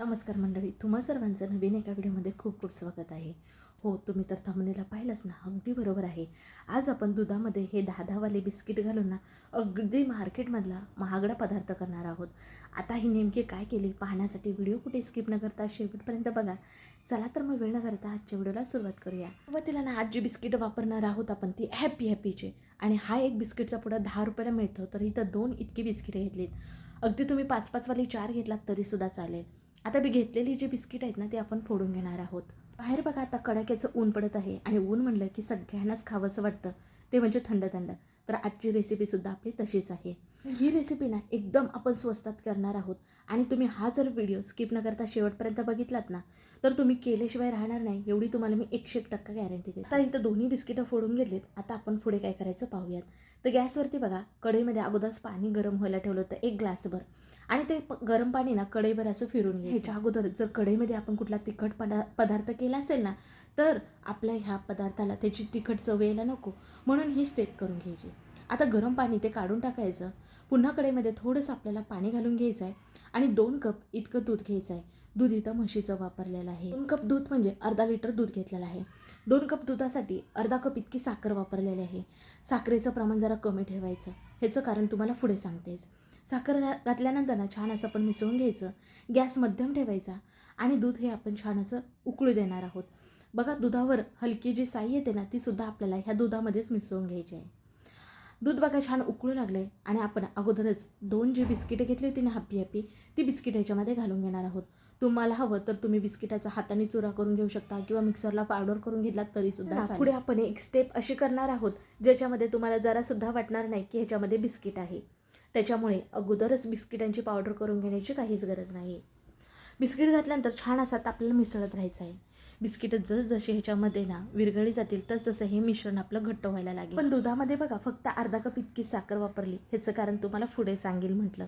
नमस्कार मंडळी तुम्हा सर्वांचं नवीन एका व्हिडिओमध्ये खूप खूप स्वागत आहे. हो तुम्ही तर थांबणीला पाहिलंच ना अगदी बरोबर आहे. आज आपण दुधामध्ये हे दहा दहावाले बिस्किट घालून ना अगदी मार्केटमधला महागडा पदार्थ करणार आहोत. आता ही नेमके काय केले पाहण्यासाठी व्हिडिओ कुठे स्किप न करता शेवटपर्यंत बघा. चला तर मग वेळ न करता आजच्या व्हिडिओला सुरुवात करूया. सुरुवातीला ना आज जी बिस्किट वापरणार आहोत आपण ती हॅपी हॅपीचे आणि हा एक बिस्किटचा पुढं दहा रुपयाला मिळतो तर इथं दोन इतकी बिस्किटे घेतलीत. अगदी तुम्ही पाच पाचवाली चार घेतलात तरीसुद्धा चालेल. आता मी घेतलेली जी बिस्किट आहेत ना ती आपण फोडून घेणार आहोत. बाहेर बघा आता कडाक्याचं ऊन पडत आहे आणि ऊन म्हणलं की सगळ्यांनाच खावंसं वाटतं. ते म्हणजे थंड थंड. तर आजची रेसिपीसुद्धा आपली तशीच आहे. ही रेसिपी ना एकदम आपण स्वस्तात करणार आहोत. आणि तुम्ही हा जर व्हिडिओ स्किप न करता शेवटपर्यंत बघितलात ना तर तुम्ही केल्याशिवाय राहणार नाही. एवढी तुम्हाला मी एकशे एक टक्का गॅरंटी देते. आता इथं दोन्ही बिस्किटं फोडून घेतलीत. आता आपण पुढे काय करायचं पाहूयात. तर गॅसवरती बघा कढईमध्ये अगोदरच पाणी गरम व्हायला ठेवलं होतं एक ग्लासभर. आणि ते प- गरम पाणी ना कढईभर असं फिरून घ्यायच्या अगोदर जर कढईमध्ये आपण कुठला तिखट पदा पदार्थ केला असेल ना तर आपल्या ह्या पदार्थाला त्याची तिखट चव यायला नको. म्हणून ही स्टेप करून घ्यायची. आता गरम पाणी ते काढून टाकायचं. पुन्हा कढईमध्ये थोडंसं आपल्याला पाणी घालून घ्यायचं आहे आणि दोन कप इतकं दूध घ्यायचं आहे दूध इथं म्हशीचं वापरलेलं आहे. दोन कप दूध म्हणजे अर्धा लिटर दूध घेतलेलं आहे. दोन कप दुधासाठी अर्धा कप इतकी साखर वापरलेली आहे. साखरेचं प्रमाण जरा कमी ठेवायचं. ह्याचं कारण तुम्हाला पुढे सांगतेच. साखर घातल्यानंतर ना छान असं आपण मिसळून घ्यायचं. गॅस मध्यम ठेवायचा आणि दूध हे आपण छान असं उकळू देणार आहोत. बघा दुधावर हलकी जी साई येते ना ती सुद्धा आपल्याला ह्या दुधामध्येच मिसळून घ्यायची आहे. दूध बघा छान उकळू लागले आणि आपण अगोदरच दोन जी बिस्किटे घेतली होती ना हॅपी हॅपी ती बिस्किट ह्याच्यामध्ये घालून घेणार आहोत. तुम्हाला हवं तर तुम्ही बिस्किटाचा हाताने चुरा करून घेऊ शकता किंवा मिक्सरला पावडर करून घेतलात तरी सुद्धा पुढे आपण एक स्टेप अशी करणार आहोत ज्याच्यामध्ये तुम्हाला जरासुद्धा वाटणार नाही की ह्याच्यामध्ये बिस्किट आहे. त्याच्यामुळे अगोदरच बिस्किटांची पावडर करून घेण्याची काहीच गरज नाही. बिस्किट घातल्यानंतर छान असा आपल्याला मिसळत राहायचं आहे. बिस्किट जसजसे ह्याच्यामध्ये ना विरघळी जातील तस तसं हे मिश्रण आपलं घट्ट व्हायला लागेल. पण दुधामध्ये बघा फक्त अर्धा कप इतकी साखर वापरली ह्याचं कारण तुम्हाला पुढे सांगेल म्हटलं.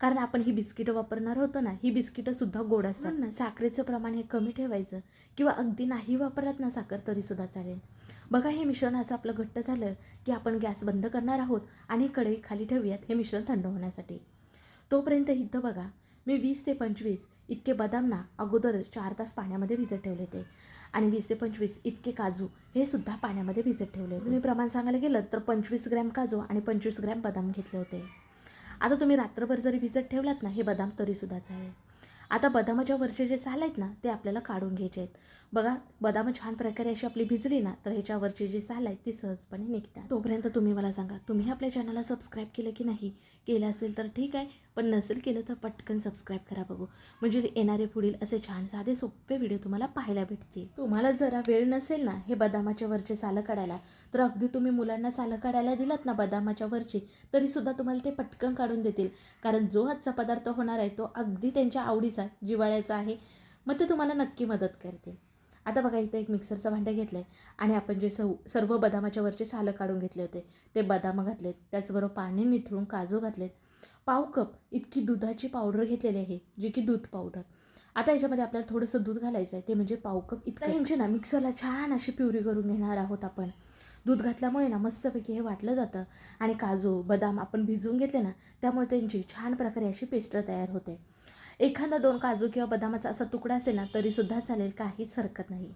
कारण आपण ही बिस्किटं वापरणार होतो ना ही बिस्किटं सुद्धा गोड असतात. ना. साखरेचं प्रमाण हे कमी ठेवायचं किंवा अगदी नाही वापरलात ना साखर तरीसुद्धा चालेल. बघा हे मिश्रण असं आपलं घट्ट झालं की आपण गॅस बंद करणार आहोत आणि कढई खाली ठेवूयात हे मिश्रण थंड होण्यासाठी. तोपर्यंत इथं बघा मी वीस ते पंचवीस इतके बदाम ना अगोदर चार तास पाण्यामध्ये भिजत ठेवले होते. आणि वीस ते पंचवीस इतके काजू हे सुद्धा पाण्यामध्ये भिजत ठेवले होते. मी प्रमाण सांगायला गेलं तर पंचवीस ग्रॅम काजू आणि पंचवीस ग्रॅम बदाम घेतले होते. आता तुम्ही रात्रभर जरी भिजत ठेवलात ना हे बदाम तरीसुद्धा चालेल. आता बदामाच्या वरचे जे साल आहेत ना ते आपल्याला काढून घ्यायचे आहेत. बघा बदाम छान प्रकारे अशी आपली भिजली ना तर ह्याच्यावरची जी साल आहेत ती सहजपणे निघतात. तोपर्यंत तुम्ही मला सांगा तुम्ही आपल्या चॅनलला सबस्क्राईब केलं की नाही? केलं असेल तर ठीक आहे. पण नसेल केलं तर पटकन सबस्क्राईब करा बघू. म्हणजे येणारे पुढील असे छान साधे सोपे व्हिडिओ तुम्हाला पाहायला भेटतील. तुम्हाला जरा वेळ नसेल ना हे बदामाच्या वरचे सालं काढायला? तर अगदी तुम्ही मुलांना सालं काढायला दिलात ना बदामाच्या वरची तरीसुद्धा तुम्हाला ते पटकन काढून देतील. कारण जो आजचा पदार्थ होणार आहे तो अगदी त्यांच्या आवडीचा जिवाळ्याचा आहे. मग ते तुम्हाला नक्की मदत करतील. आता बघा इथं एक मिक्सरचं भांडं घेतलं आहे आणि आपण जे सव सर्व बदामाच्या वरचे सालं काढून घेतले होते ते बदामं घातलेत त्याचबरोबर पाणी निथळून काजू घातलेत. पाव कप इतकी दुधाची पावडर घेतलेली आहे जी की दूध पावडर आता याच्यामध्ये आपल्याला थोडंसं दूध घालायचं आहे ते म्हणजे पाव कप इतकं यांची ना मिक्सरला छान अशी प्युरी करून घेणार आहोत आपण. दूध घातल्यामुळे ना मस्तपैकी हे वाटलं जातं आणि काजू बदाम आपण भिजवून घेतले ना त्यामुळे त्यांची छान प्रकारे अशी पेस्ट तयार होते. एखादा दोन काजू किंवा बदामाचा असा तुकडा असेल ना तरीसुद्धा चालेल काहीच हरकत नाही.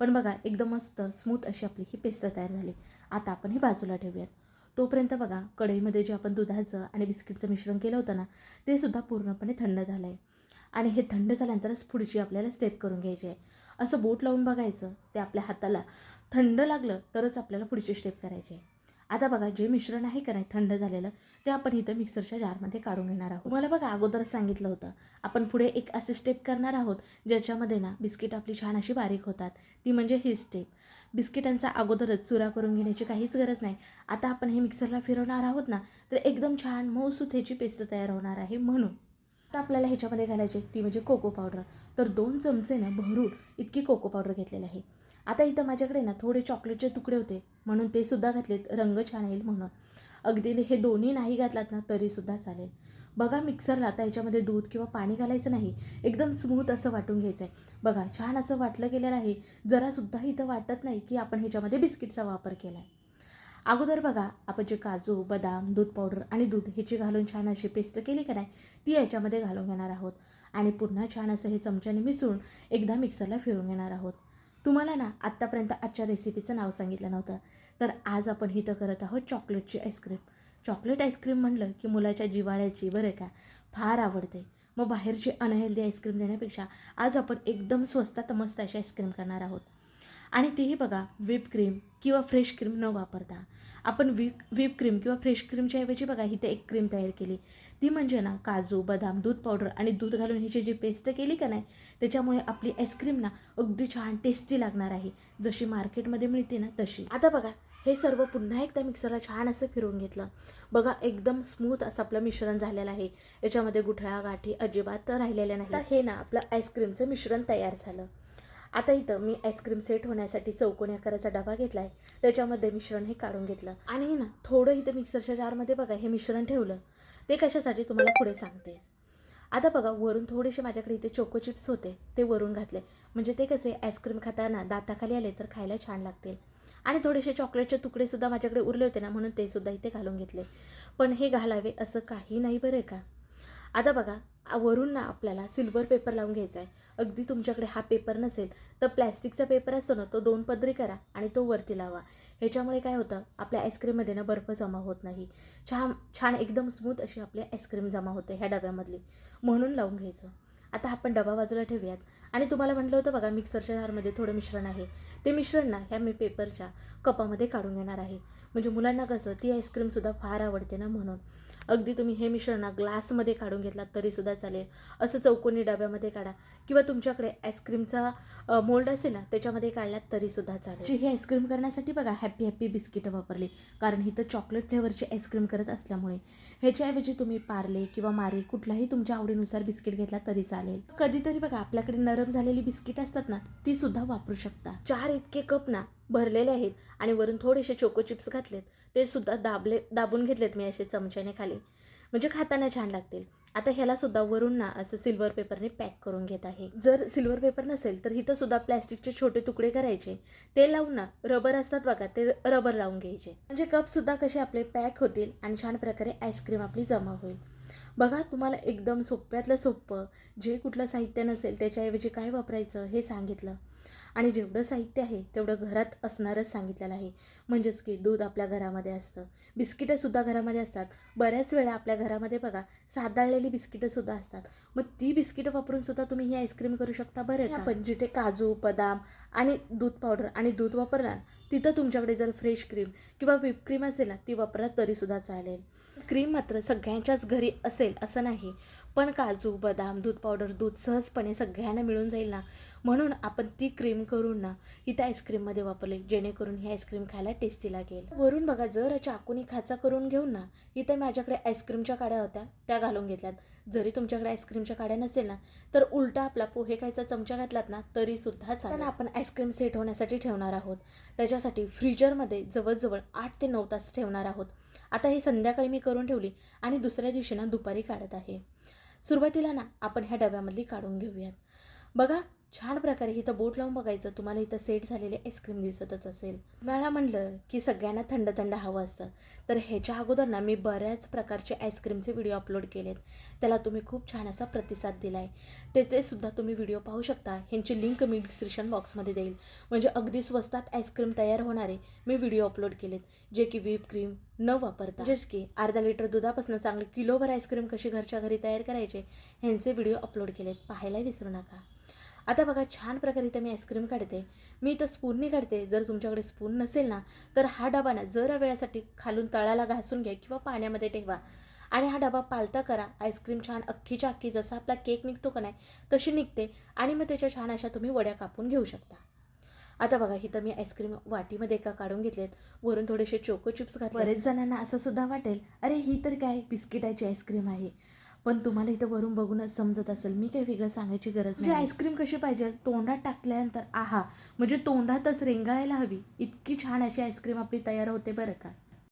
पण बघा एकदम मस्त स्मूथ अशी आपली ही पेस्ट तयार झाली. आता आपण हे बाजूला ठेवूयात. तोपर्यंत बघा कढईमध्ये जे आपण दुधाचं आणि बिस्किटचं मिश्रण केलं होतं ना ते सुद्धा पूर्णपणे थंड झालं आहे आणि हे थंड झाल्यानंतरच पुढची आपल्याला स्टेप करून घ्यायची आहे. असं बोट लावून बघायचं ते आपल्या हाताला थंड लागलं तरच आपल्याला पुढची स्टेप करायची आहे. आता बघा जे मिश्रण आहे का नाही थंड झालेलं ते आपण इथं मिक्सरच्या जारमध्ये काढून घेणार आहोत. मला बघा अगोदरच सांगितलं होतं आपण पुढे एक असे स्टेप करणार आहोत ज्याच्यामध्ये ना बिस्किट आपली छान अशी बारीक होतात. ती म्हणजे ही स्टेप बिस्किटांचा अगोदरच चुरा करून घेण्याची काहीच गरज नाही. आता आपण हे मिक्सरला फिरवणार आहोत ना तर एकदम छान मऊ सुथेची पेस्ट तयार होणार आहे म्हणून. तर आपल्याला ह्याच्यामध्ये घालायचे ती म्हणजे कोको पावडर तर दोन चमचे ना भरून इतकी कोको पावडर घेतलेली आहे. आता इथं माझ्याकडे ना थोडे चॉकलेटचे तुकडे होते. म्हणून ते सुद्धा घातलेत रंग छान येईल म्हणून. अगदी हे दोन्ही नाही घातलात ना तरीसुद्धा चालेल. बघा मिक्सरला आता याच्यामध्ये दूध किंवा पाणी घालायचं नाही. एकदम स्मूथ असं वाटून घ्यायचं आहे बघा छान असं वाटलं गेलेलं आहे. जरासुद्धा इथं वाटत नाही की आपण ह्याच्यामध्ये बिस्किटचा वापर केला आहे अगोदर बघा आपण जे काजू बदाम दूध पावडर आणि दूध ह्याची घालून छान अशी पेस्ट केली का नाही ती याच्यामध्ये घालून घेणार आहोत. आणि पुन्हा छान असं हे चमच्याने मिसळून एकदा मिक्सरला फिरून घेणार आहोत. तुम्हाला ना आत्तापर्यंत आजच्या रेसिपीचं नाव सांगितलं नव्हतं. तर आज आपण इथं करत आहोत चॉकलेटची आईस्क्रीम चॉकलेट आईस्क्रीम म्हणलं की मुलाच्या जिवाळ्याची बरं का? फार आवडते. मग बाहेरची अनहेल्दी आईस्क्रीम देण्यापेक्षा आज आपण एकदम स्वस्तात मस्त अशी आईस्क्रीम करणार आहोत. आणि तेही बघा व्हिप क्रीम किंवा फ्रेश क्रीम न वापरता. आपण व्हिप व्हिप क्रीम किंवा फ्रेश क्रीमच्या ऐवजी बघा इथे एक क्रीम तयार केली. ती म्हणजे ना काजू बदाम दूध पावडर आणि दूध घालून ह्याची जी पेस्ट केली का नाही त्याच्यामुळे आपली आईस्क्रीम ना अगदी छान टेस्टी लागणार आहे. जशी मार्केटमध्ये मिळते ना तशी. आता बघा हे सर्व पुन्हा एकदा मिक्सरला छान असं फिरवून घेतलं. बघा एकदम स्मूथ असं आपलं मिश्रण झालेलं आहे. याच्यामध्ये गुठळा गाठी अजिबात राहिलेल्या नाही हे ना आपलं आईस्क्रीमचं मिश्रण तयार झालं. आता इथं मी आईस्क्रीम सेट होण्यासाठी चौकोनी आकाराचा डबा घेतला आहे त्याच्यामध्ये मिश्रण हे काढून घेतलं. आणि ना थोडं इथं मिक्सरच्या जारमध्ये बघा हे मिश्रण ठेवलं. ते कशासाठी तुम्हाला पुढे सांगते. आता बघा वरून थोडेसे माझ्याकडे इथे चोको चिप्स होते ते वरून घातले. म्हणजे ते कसे आईस्क्रीम खाताना दाताखाली आले तर खायला छान लागतील. आणि थोडेसे चॉकलेटचे तुकडेसुद्धा माझ्याकडे उरले होते ना म्हणून ते सुद्धा इथे घालून घेतले. पण हे घालावे असं काही नाही बरं का? आता बघा वरून ना आपल्याला सिल्वर पेपर लावून घ्यायचा आहे अगदी तुमच्याकडे हा पेपर नसेल तर प्लॅस्टिकचा पेपर असतो ना तो दोन पदरी करा आणि तो वरती लावा. ह्याच्यामुळे काय होतं आपल्या आईस्क्रीममध्ये ना बर्फ जमा होत नाही. छान छान एकदम स्मूथ अशी आपली आईस्क्रीम जमा होते ह्या डब्यामधली. म्हणून लावून घ्यायचं. आता आपण डबा बाजूला ठेवूयात. आणि तुम्हाला म्हटलं होतं बघा मिक्सरच्या जारमध्ये थोडं मिश्रण आहे. ते मिश्रण ना ह्या मी पेपरच्या कपामध्ये काढून घेणार आहे. म्हणजे मुलांना कसं ती आईस्क्रीमसुद्धा फार आवडते ना म्हणून. अगदी तुम्ही हे मिश्रण ना ग्लासमध्ये काढून घेतलात तरीसुद्धा चालेल. असं चौकोनी डब्यामध्ये काढा. किंवा तुमच्याकडे आईस्क्रीमचा मोल्ड असेल ना त्याच्यामध्ये काढलात तरीसुद्धा चालेल. जी ही आईस्क्रीम करण्यासाठी बघा हॅपी हॅपी बिस्किटं वापरली. कारण ही तर चॉकलेट फ्लेवरची आईस्क्रीम करत असल्यामुळे. ह्याच्याऐवजी तुम्ही पार्ले किंवा मारे कुठलाही तुमच्या आवडीनुसार बिस्किट घेतला तरी चालेल. कधीतरी बघा आपल्याकडे गरम झालेली बिस्किट असतात ना ती सुद्धा वापरू शकता. चार इतके कप ना भरलेले आहेत आणि वरून थोडेसे चोको चिप्स घातलेत. ते सुद्धा दाबले दाबून घेतलेत मी असे चमच्याने खाली. म्हणजे खाताना छान लागतील. आता ह्याला सुद्धा वरून ना असं सिल्वर पेपरने पॅक करून घेत आहे. जर सिल्वर पेपर नसेल तर इथं सुद्धा प्लॅस्टिकचे छोटे तुकडे करायचे. ते लावून ना रबर असतात बघा ते रबर लावून घ्यायचे. म्हणजे कप सुद्धा कसे आपले पॅक होतील आणि छान प्रकारे आईस्क्रीम आपली जमा होईल. बघा तुम्हाला एकदम सोप्यातलं सोपं जे कुठलं साहित्य नसेल त्याच्याऐवजी काय वापरायचं हे सांगितलं. आणि जेवढं साहित्य आहे तेवढं घरात असणारच सांगितलेलं आहे. म्हणजेच की दूध आपल्या घरामध्ये असतं. बिस्किटंसुद्धा घरामध्ये असतात. बऱ्याच वेळा आपल्या घरामध्ये बघा सादाळलेली बिस्किटंसुद्धा असतात. मग ती बिस्किटं वापरून सुद्धा तुम्ही ही आईस्क्रीम करू शकता बरं का? पण जिथे काजू बदाम आणि दूध पावडर आणि दूध वापरणार तिथं तुमच्याकडे जर फ्रेश क्रीम किंवा व्हिप क्रीम असेल ना ती वापरा तरीसुद्धा चालेल. क्रीम मात्र सगळ्यांच्याच घरी असेल असं नाही. पण काजू बदाम दूध पावडर दूध सहजपणे सगळ्यांना मिळून जाईल ना? म्हणून आपण ती क्रीम करून ना इथं आईस्क्रीममध्ये वापरले जेणेकरून ही आईस्क्रीम खायला टेस्टी लागेल. वरून बघा जर चाकूनी खाचा करून घेऊन ना इथं माझ्याकडे आईस्क्रीमच्या काड्या होत्या त्या घालून घेतल्यात. जरी तुमच्याकडे आईस्क्रीमच्या काड्या नसेल ना तर उलटा आपला पोहे खायचा चमचा घातलात ना तरी सुद्धा चालेल. आपण आईस्क्रीम सेट होण्यासाठी ठेवणार आहोत. त्याच्यासाठी फ्रीजरमध्ये जवळजवळ आठ ते नऊ तास ठेवणार आहोत. आता हे संध्याकाळी मी करून ठेवली आणि दुसऱ्या दिवशी ना दुपारी काढत आहे. सुरुवातीला ना आपण ह्या डब्यामधली काढून घेऊयात. बघा छान प्रकारे इथं बोट लावून बघायचं. तुम्हाला इथं सेट झालेले आईस्क्रीम दिसतच असेल. मला म्हणलं की सगळ्यांना थंड थंड हवं असतं. तर ह्याच्या अगोदर ना मी बऱ्याच प्रकारचे आईस्क्रीमचे व्हिडिओ अपलोड केलेत. त्याला तुम्ही खूप छान असा प्रतिसाद दिला आहे त्याचे सुद्धा तुम्ही व्हिडिओ पाहू शकता. ह्यांची लिंक मी डिस्क्रिप्शन बॉक्समध्ये देईल. म्हणजे अगदी स्वस्तात आईस्क्रीम तयार होणारे मी व्हिडिओ अपलोड केलेत. जे की व्हीप क्रीम न वापरता. म्हणजेच की अर्धा लिटर दुधापासून चांगले किलोभर आईस्क्रीम कशी घरच्या घरी तयार करायचे ह्यांचे व्हिडिओ अपलोड केलेत. पाहायला विसरू नका. आता बघा छान प्रकारे इथं मी आईस्क्रीम काढते. मी इथं स्पूनने काढते. जर तुमच्याकडे स्पून नसेल ना तर हा डबा ना जरा वेळासाठी खालून तळाला घासून घ्या किंवा पाण्यामध्ये ठेवा. आणि हा डबा पालता करा. आईस्क्रीम छान अख्खीच्या अख्खी जसा आपला केक निघतो का नाही तशी निघते. आणि मग त्याच्या छान अशा तुम्ही वड्या कापून घेऊ शकता. आता बघा इथं मी आईस्क्रीम वाटीमध्ये एका काढून घेतलेत. वरून थोडेसे चोको चिप्स घातले बरेच जणांना असं सुद्धा वाटेल. अरे ही तर काय बिस्किटाची आईस्क्रीम आहे. पण तुम्हाला इथं वरून बघूनच समजत असेल. मी काही वेगळं सांगायची गरज नाही. आईस्क्रीम कशी पाहिजे? तोंडात टाकल्यानंतर आहा म्हणजे तोंडातच रेंगाळायला हवी. इतकी छान अशी आईस्क्रीम आपली तयार होते बरं का?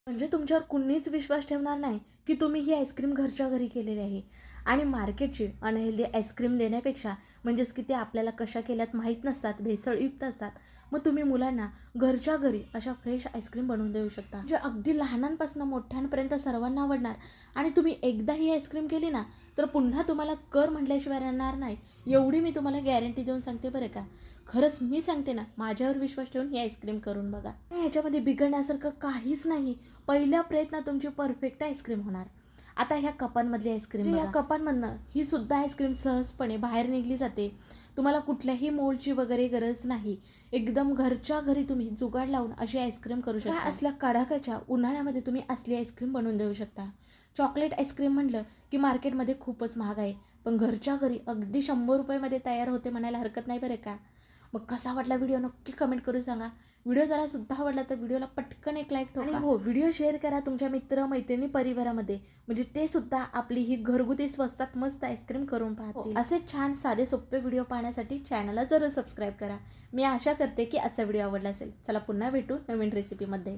म्हणजे तुमच्यावर कुणीच विश्वास ठेवणार नाही की तुम्ही ही आईस्क्रीम घरच्या घरी केलेली आहे. आणि मार्केटची अनहेल्दी आईस्क्रीम देण्यापेक्षा म्हणजेच की ते आपल्याला कशा केल्यात माहीत नसतात भेसळयुक्त असतात मग तुम्ही मुलांना घरच्या घरी अशा फ्रेश आईस्क्रीम बनवून देऊ शकता. जे अगदी लहानांपासून मोठ्यांपर्यंत सर्वांना आवडणार आणि तुम्ही एकदा ही आईस्क्रीम केली ना तर पुन्हा तुम्हाला कर म्हटल्याशिवाय राहणार नाही एवढी मी तुम्हाला गॅरंटी देऊन सांगते बरं का. खरंच मी सांगते ना माझ्यावर विश्वास ठेवून ही आईस्क्रीम करून बघा. ह्याच्यामध्ये बिघडण्यासारखं काहीच नाही. पहिल्या प्रयत्नात तुमची परफेक्ट आईस्क्रीम होणार. आता ह्या कपांमधली आईस्क्रीम या कपांमधनं ही सुद्धा आईस्क्रीम सहजपणे बाहेर निघली जाते. तुम्हाला कुठल्याही मोलची वगैरे गरज नाही. एकदम घरच्या घरी तुम्ही जुगाड लावून अशी आईस्क्रीम करू शकता. असल्या कडाक्याच्या उन्हाळ्यामध्ये तुम्ही असली आईस्क्रीम बनवून देऊ शकता. चॉकलेट आईस्क्रीम म्हणलं की मार्केटमध्ये खूपच महाग आहे. पण घरच्या घरी अगदी शंभर रुपयामध्ये तयार होते म्हणायला हरकत नाही बरं का? मग कसा वाटला व्हिडिओ नक्की कमेंट करून सांगा. व्हिडिओ जरा सुद्धा आवडला तर व्हिडिओला पटकन एक लाईक ठेवा आणि हो व्हिडिओ शेअर करा तुमच्या मित्र मैत्रिणी परिवारामध्ये. म्हणजे ते सुद्धा आपली ही घरगुती स्वस्तात मस्त आईस्क्रीम करून पाहतील. असे छान साधे सोपे व्हिडिओ पाहण्यासाठी चॅनलला जरूर सबस्क्राईब करा. मी आशा करते की आजचा व्हिडिओ आवडला असेल. चला पुन्हा भेटू नवीन रेसिपीमध्ये